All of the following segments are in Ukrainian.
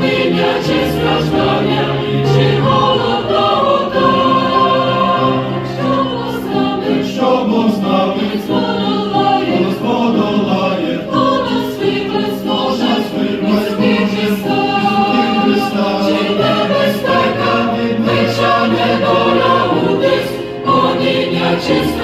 сумління, страждання, чи голода вода, що поставить, що поставить, сподолає, сподолає, вона Божа світлась, ти Христа, ти Христа, чи небезпека, вича не доля удись, гоніння чи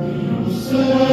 So.